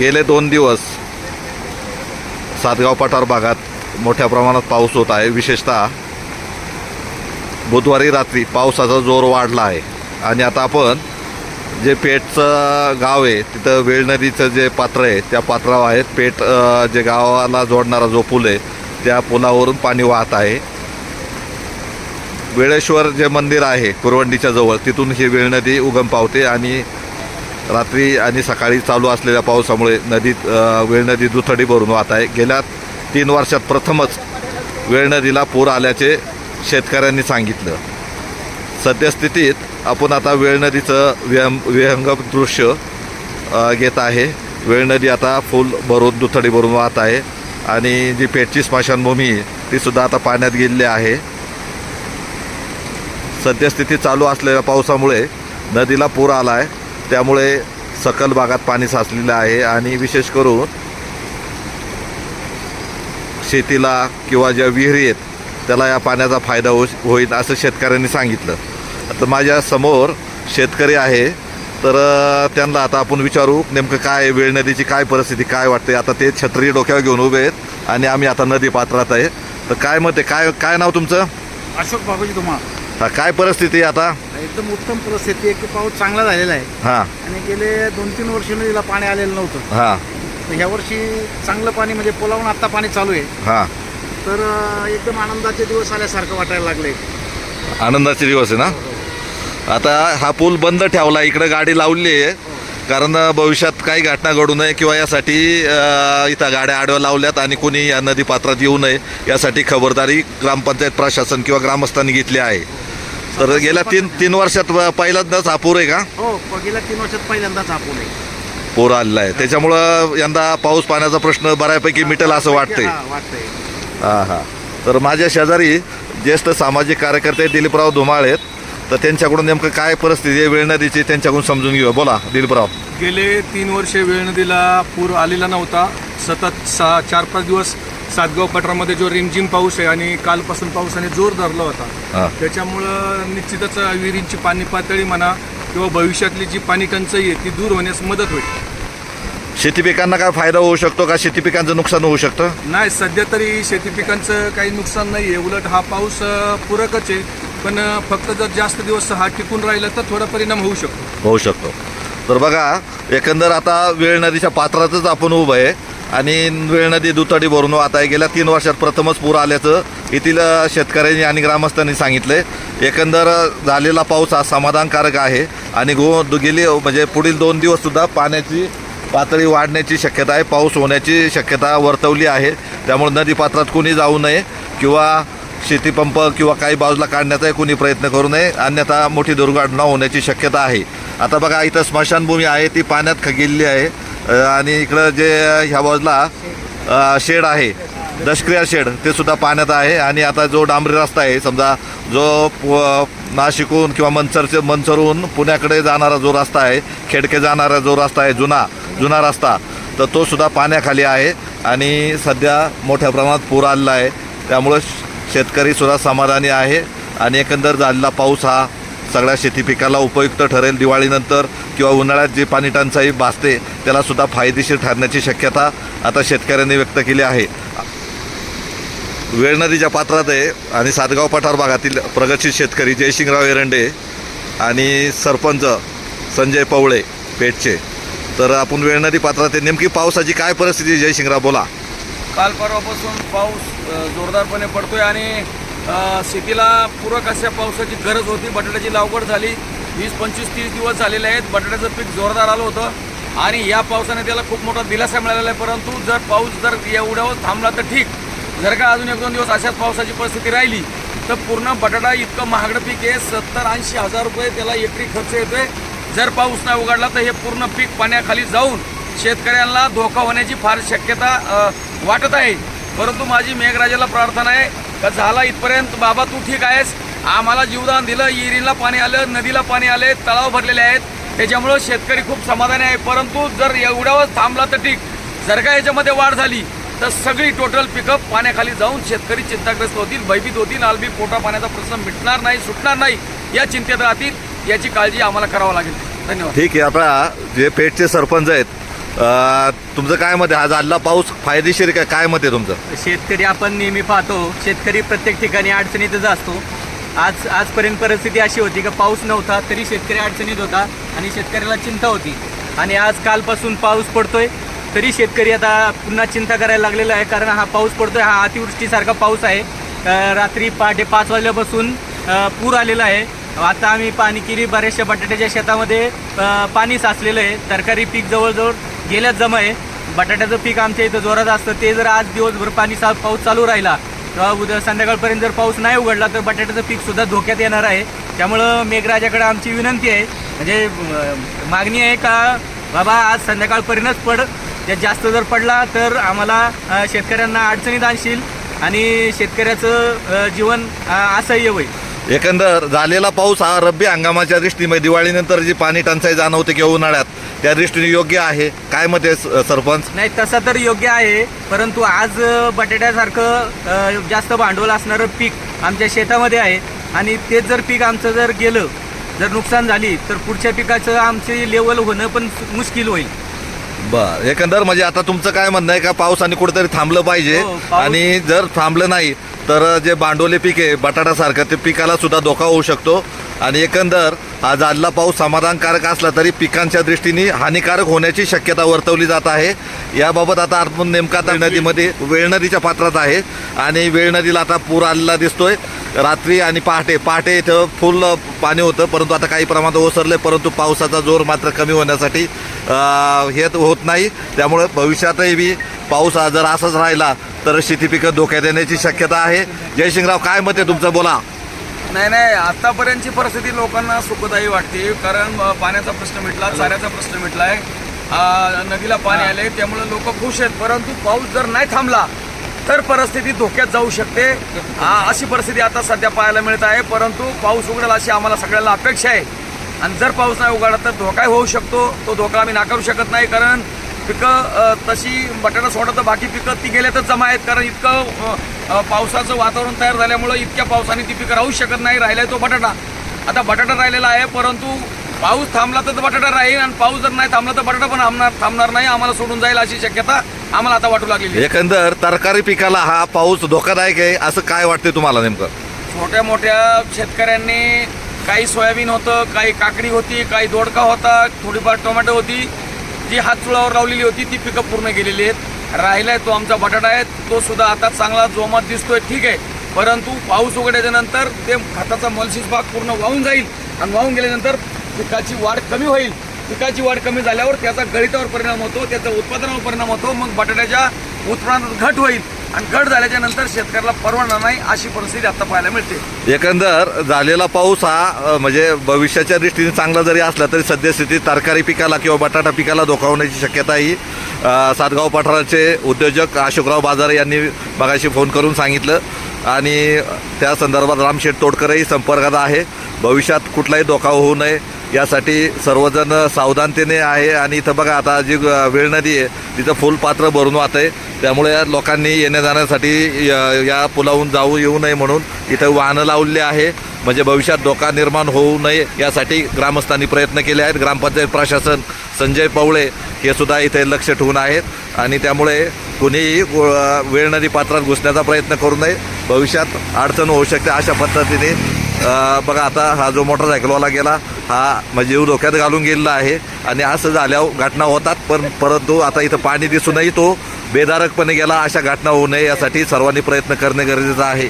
गेले दोन दिवस सातगाव पठार भागात मोठ्या प्रमाणात पाऊस होत आहे. विशेषतः बुधवारी रात्री पावसाचा जोर वाढला आहे. आणि आता आपण जे पेठचं गाव आहे तिथं वेळ नदीचं जे पात्र आहे त्या पात्रावर आहेत. पेठ जे गावाला जोडणारा जो पूल आहे त्या पुलावरून पाणी वाहत आहे. वेळेश्वर जे मंदिर आहे कुरवंडीच्या जवळ तिथून ही वेळ नदी उगम पावते आणि रात्री आणि सकाळी चालू असलेल्या पावसामुळे नदीत वेळ नदी दुथडी भरून वाहत आहे. गेल्या तीन वर्षात प्रथमच वेळ नदीला पूर आल्याचे शेतकऱ्यांनी सांगितलं. सद्यस्थितीत आपण आता वेळ नदीचं विहंग विहंगम दृश्य घेत आहे. वेळ नदी आता फुल भरून दुथडी भरून वाहत आहे आणि जी पेटची स्मशानभूमी आहे, ती सुद्धा आता पाण्यात गेलेली आहे. सद्यस्थिती चालू असलेल्या पावसामुळे नदीला पूर आला आहे त्यामुळे सकल भागात पाणी साचलेलं आहे आणि विशेष करून शेतीला किंवा ज्या विहिरी आहेत त्याला या पाण्याचा फायदा हो होईल असं शेतकऱ्यांनी सांगितलं. आता माझ्यासमोर शेतकरी आहे तर त्यांना आता आपण विचारू नेमकं काय वेळ नदीची काय परिस्थिती काय वाटते आता ते छत्री डोक्यावर घेऊन उभे आहेत आणि आम्ही आता नदी पात्रात आहे. तर काय मत आहे? काय काय नाव तुमचं? अशोक बाबाजी तुम्हाला. हा, काय परिस्थिती आहे आता? एकदम उत्तम परिस्थिती आहे की पाऊस चांगला झालेला आहे. हां. आणि गेले दोन तीन वर्ष नदीला पाणी आलेलं नव्हतं. हां. तर ह्या वर्षी चांगलं पाणी म्हणजे पुलावून आत्ता पाणी चालू आहे. हां. तर अं, एकदम आनंदाचे दिवस आल्यासारखं वाटायला लागले. आनंदाचे दिवस आहे ना? आता हा पूल बंद ठेवला इकडे गाडी लावली आहे. कारण भविष्यात काही घटना घडू नये किंवा यासाठी अ, इथं गाड्या आडव्या लावल्यात आणि कोणी या नदी पात्रात येऊ नये यासाठी खबरदारी ग्रामपंचायत प्रशासन किंवा ग्रामस्थांनी घेतली आहे. तर गेल्या तीन तीन वर्षात पहिल्यांदाच हा पूर आहे का? हो प- गेल्या तीन वर्षात पहिल्यांदाच पूल आहे. पूर आलेला आहे. त्याच्यामुळं यंदा पाऊस पाण्याचा प्रश्न बऱ्यापैकी मिटेल असं वाटतंय. हा, वाटतंय. हां हां. तर माझ्या शेजारी ज्येष्ठ सामाजिक कार्यकर्ते दिलीपराव धुमाळ आहेत. तर त्यांच्याकडून नेमकं काय परिस्थिती आहे? वेळ नदीची त्यांच्याकडून समजून घेऊया. बोला दिलीपराव. गेले तीन वर्षे वेळ नदीला पूर आलेला नव्हता. सतत सहा चार पाच दिवस सातगाव पठारामध्ये जो रिमझिम पाऊस आहे आणि कालपासून पावसाने जोर धरला होता त्याच्यामुळं निश्चितच विहिरींची पाणी पातळी म्हणा किंवा भविष्यातली जी पाणी टंचाई आहे ती दूर होण्यास मदत होईल. शेती पिकांना काय फायदा होऊ शकतो का? शेती पिकांचं नुकसान होऊ शकतं? नाही सध्या तरी शेती पिकांचं काही नुकसान नाही आहे उलट हा पाऊस पूरकच आहे. पण फक्त जर जास्त दिवस हा टिकून राहिला तर थोडा परिणाम होऊ शकतो. होऊ शकतो. तर बघा एकंदर आता वेळ नदीच्या पात्रातच आपण उभं आहे. आणि वेळ नदी दुतडी भरून वाहत आहे गेल्या तीन वर्षात प्रथमच पूर आल्याचं येथील शेतकऱ्यांनी आणि ग्रामस्थांनी सांगितले एकंदर झालेला पाऊस हा समाधानकारक आहे आणि गो गेली म्हणजे पुढील दोन दिवससुद्धा पाण्याची पातळी वाढण्याची शक्यता आहे पाऊस होण्याची शक्यता वर्तवली आहे. त्यामुळे नदीपात्रात कोणी जाऊ नये किंवा शेतीपंप किंवा काही बाजूला काढण्याचाही कोणी प्रयत्न करू नये. अन्यथा मोठी दुर्घटना होण्याची शक्यता आहे. आता बघा इथं स्मशानभूमी आहे ती पाण्यात ख गेलेली आहे. आणि इकडं जे ह्या बाजूला शेड आहे दशक्रिया शेड ते सुद्धा पाण्यात आहे. आणि आता जो डांबरी रस्ता आहे समजा जो नाशिकहून किंवा मनसरचे मनसरहून पुण्याकडे जाणारा जो रस्ता आहे खेडके जाणारा जो रस्ता आहे जुना जुना रस्ता तर तो सुद्धा पाण्याखाली आहे. आणि सध्या मोठ्या प्रमाणात पूर आलेला आहे. त्यामुळं श- समाधानी आहे. आणि एकंदर झालेला पाऊस हा सगळ्या शेती पिकाला उपयुक्त ठरेल दिवाळीनंतर किंवा उन्हाळ्यात जी पाणी टंचाई भासते त्याला सुद्धा फायदेशीर ठरण्याची शक्यता आता शेतकऱ्यांनी व्यक्त केली आहे. वेळ नदीच्या पात्रात आहे आणि सातगाव पठार भागातील प्रगतशील शेतकरी जयसिंगराव एरंडे आणि सरपंच संजय पवळे पेठचे. तर आपण वेळ नदी पात्रात आहे. नेमकी पावसाची काय परिस्थिती जयसिंगराव बोला. काल परवापासून पाऊस जोरदारपणे पडतोय आणि शेतीला पूरक अशा पावसाची गरज होती. बटाट्याची लागवड झाली. वीस पंचवीस तीस दिवस झालेले आहेत. बटाट्याचं पीक जोरदार आलं होतं. आणि या पावसाने त्याला खूप मोठा दिलासा मिळालेला आहे. परंतु जर पाऊस जर एवढ्यावर थांबला तर ठीक. जर का अजून एक दोन दिवस अशाच पावसाची परिस्थिती राहिली तर पूर्ण बटाटा इतकं महागडं पीक आहे. सत्तर ऐंशी हजार रुपये त्याला एकरी खर्च येतोय. जर पाऊस नाही उघडला तर हे पूर्ण पीक पाण्याखाली जाऊन शेतकऱ्यांना धोका होण्याची फार शक्यता वाटत आहे. परंतु माझी मेघराजाला प्रार्थना आहे. का झाला इथपर्यंत? बाबा तू ठीक आहेस? आम्हाला जीवदान दिलं इरीला पाणी आलं नदीला पाणी आले तलाव भरलेले आहेत. त्याच्यामुळं शेतकरी खूप समाधानी आहे. परंतु जर एवढ्यावर थांबला तर ठीक. जर का याच्यामध्ये वाढ झाली तर सगळी टोटल पिकअप पाण्याखाली जाऊन शेतकरी चिंताग्रस्त होतील भयभीत होतील. आलबी पोटा पाण्याचा प्रश्न मिटणार नाही सुटणार नाही या चिंतेत राहतील. याची काळजी आम्हाला करावं लागेल. धन्यवाद. ठीक आहे आपला जे पेठचे सरपंच आहेत तुमचं काय मत आहे? हा पाऊस फायदेशीर काय काय मत आहे तुमचं? शेतकरी आपण नेहमी पाहतो शेतकरी प्रत्येक ठिकाणी अडचणीतच असतो. आज आजपर्यंत परिस्थिती अशी होती का पाऊस नव्हता तरी शेतकरी अडचणीत होता आणि शेतकऱ्याला चिंता होती. आणि आज कालपासून पाऊस पडतोय तरी शेतकरी आता पुन्हा चिंता करायला लागलेला आहे कारण हा पाऊस पडतोय हा अतिवृष्टीसारखा पाऊस आहे. रात्री पहाटे पाच वाजल्यापासून पूर आलेला आहे. आता आम्ही पाणी केली बऱ्याचशा बटाट्याच्या शेतामध्ये पाणी साचलेलं आहे. तरकारी पीक जवळजवळ गेल्या जमा आहे बटाट्याचं पीक आमच्या इथं जोरात असतं. ते जर आज दिवसभर पाणी सा पाऊस चालू राहिला किंवा उद्या संध्याकाळपर्यंत जर पाऊस नाही उघडला तर बटाट्याचं पीक सुद्धा धोक्यात येणार आहे. त्यामुळं मेघराजाकडे आमची विनंती आहे. म्हणजे मागणी आहे का बाबा आज संध्याकाळपर्यंतच पड. त्यात जास्त जर पडला तर आम्हाला शेतकऱ्यांना अडचणीत आणशील आणि शेतकऱ्याचं जीवन असह्य होईल. एकंदर झालेला पाऊस हा रब्बी हंगामाच्या दृष्टीने दिवाळीनंतर जी पाणी टंचाई जाणवते किंवा उन्हाळ्यात त्या दृष्टीने योग्य आहे? काय मत आहे सरपंच? नाही तसा तर योग्य आहे परंतु आज बटाट्यासारखं जास्त भांडवल असणारं पीक आमच्या शेतामध्ये आहे. आणि तेच जर पीक आमचं जर गेलं जर नुकसान झाली तर पुढच्या पिकाचं आमची लेवल होणं पण मुश्किल होईल. बर एकंदर म्हणजे आता तुमचं काय म्हणणं आहे का पावसाने कुठेतरी थांबलं पाहिजे. हो, पाऊस- आणि जर थांबलं नाही तर जे भांडवली पीक आहे बटाटासारखं ते पिकाला सुद्धा धोका होऊ शकतो. आणि एकंदर हा झालेला पाऊस समाधानकारक असला तरी पिकांच्या दृष्टीने हानिकारक होण्याची शक्यता वर्तवली जात आहे. याबाबत आता आपण नेमका आता नदीमध्ये वेळ नदीच्या पात्रात आहे आणि वेळ नदीला आता पूर आलेला दिसतोय. रात्री आणि पहाटे पहाटे इथं फुल पाणी होतं परंतु आता काही प्रमाणात ओसरले परंतु पावसाचा जोर मात्र कमी होण्यासाठी हे होत नाही. त्यामुळे भविष्यातही बी पाऊस हा जर असाच राहिला तर शेती पिकं धोक्यात येण्याची शक्यता आहे. जयसिंगराव काय मत आहे तुमचं? बोला. नाही नाही आतापर्यंतची परिस्थिती लोकांना सुखदायी वाटते. कारण पाण्याचा प्रश्न मिटला चाऱ्याचा प्रश्न मिटलाय. अ, नदीला पाणी आले त्यामुळे लोक खुश आहेत. परंतु पाऊस जर नाही थांबला तर परिस्थिती धोक्यात जाऊ शकते. अशी परिस्थिती आता सध्या पाहायला मिळत आहे. परंतु पाऊस उघडेल अशी आम्हाला सगळ्यांना अपेक्षा आहे. आणि जर पाऊस नाही उघडला तर धोकाही होऊ शकतो. तो धोका आम्ही नाकारू शकत नाही कारण पिकं तशी बटाटा सोडा तर बाकी पिकं ती गेल्यातच जमा आहेत. कारण इतकं पावसाचं वातावरण तयार झाल्यामुळं इतक्या पावसाने ती पिकं राहू शकत नाही राहिलाय तो बटाटा. आता बटाटा राहिलेला आहे परंतु पाऊस थांबला तर बटाटा राहील आणि पाऊस जर नाही थांबला तर बटाटा पण थांबणार थांबणार नाही आम्हाला सोडून जाईल अशी शक्यता आम्हाला आता वाटू लागलेली आहे. एकंदर तरकारी पिकाला हा पाऊस धोकादायक आहे असं काय वाटतंय तुम्हाला नेमकं? छोट्या मोठ्या शेतकऱ्यांनी काही सोयाबीन होतं काही काकडी होती काही दोडका होता थोडीफार टोमॅटो होती जी हातचुळावर लावलेली होती ती पिकं पूर्ण गेलेली आहेत. राहिला आहे तो आमचा बटाटा आहे तो सुद्धा आता चांगला जोमात दिसतोय ठीक आहे. परंतु पाऊस उघड्याच्यानंतर ते खताचा मलशीस भाग पूर्ण वाहून जाईल आणि वाहून गेल्यानंतर पिकाची वाढ कमी होईल. पिकाची वाढ कमी झाल्यावर त्याचा गळितावर परिणाम होतो त्याचा उत्पादनावर परिणाम होतो मग बटाट्याच्या उत्पन्नात घट होईल. आणि घट झाल्याच्यानंतर शेतकऱ्याला परवडणार नाही अशी परिस्थिती आता पाहायला मिळते. एकंदर झालेला पाऊस हा अ, म्हणजे भविष्याच्या दृष्टीने चांगला जरी असला तरी सद्यस्थितीत तरकारी पिकाला किंवा बटाटा पिकाला धोका होण्याची शक्यता ही अ, सातगाव पठाराचे उद्योजक अशोकराव बाजारे यांनी मगाशी फोन करून सांगितलं. आणि त्या संदर्भात रामशेठ तोडकरही संपर्कात आहे. भविष्यात कुठलाही धोका होऊ नये. यासाठी सर्वजण सावधानतेने आहे आणि इथं बघा आता जी वेळ नदी आहे तिथं फुल पात्र भरून वाहत आहे त्यामुळे या लोकांनी येण्या जाण्यासाठी या- या पुलावून जाऊ येऊ नये म्हणून इथं वाहनं लावलेली आहे. म्हणजे भविष्यात धोका निर्माण होऊ नये यासाठी ग्रामस्थांनी प्रयत्न केले आहेत. ग्रामपंचायत प्रशासन संजय पवळे हे सुद्धा इथे लक्ष ठेवून आहेत. आणि त्यामुळे कुणीही वेळ नदी पात्रात घुसण्याचा प्रयत्न करू नये. भविष्यात अडचण होऊ शकते अशा पद्धतीने बघा आता हा जो मोटरसायकलवाला गेला हा म्हणजे जीव धोक्यात घालून गेलेला आहे. आणि असं झाल्यावर घटना होतात पण परंतु आता इथं पाणी दिसूनही तो बेदारकपणे गेला अशा घटना होऊ नये यासाठी सर्वांनी प्रयत्न करणे गरजेचं आहे.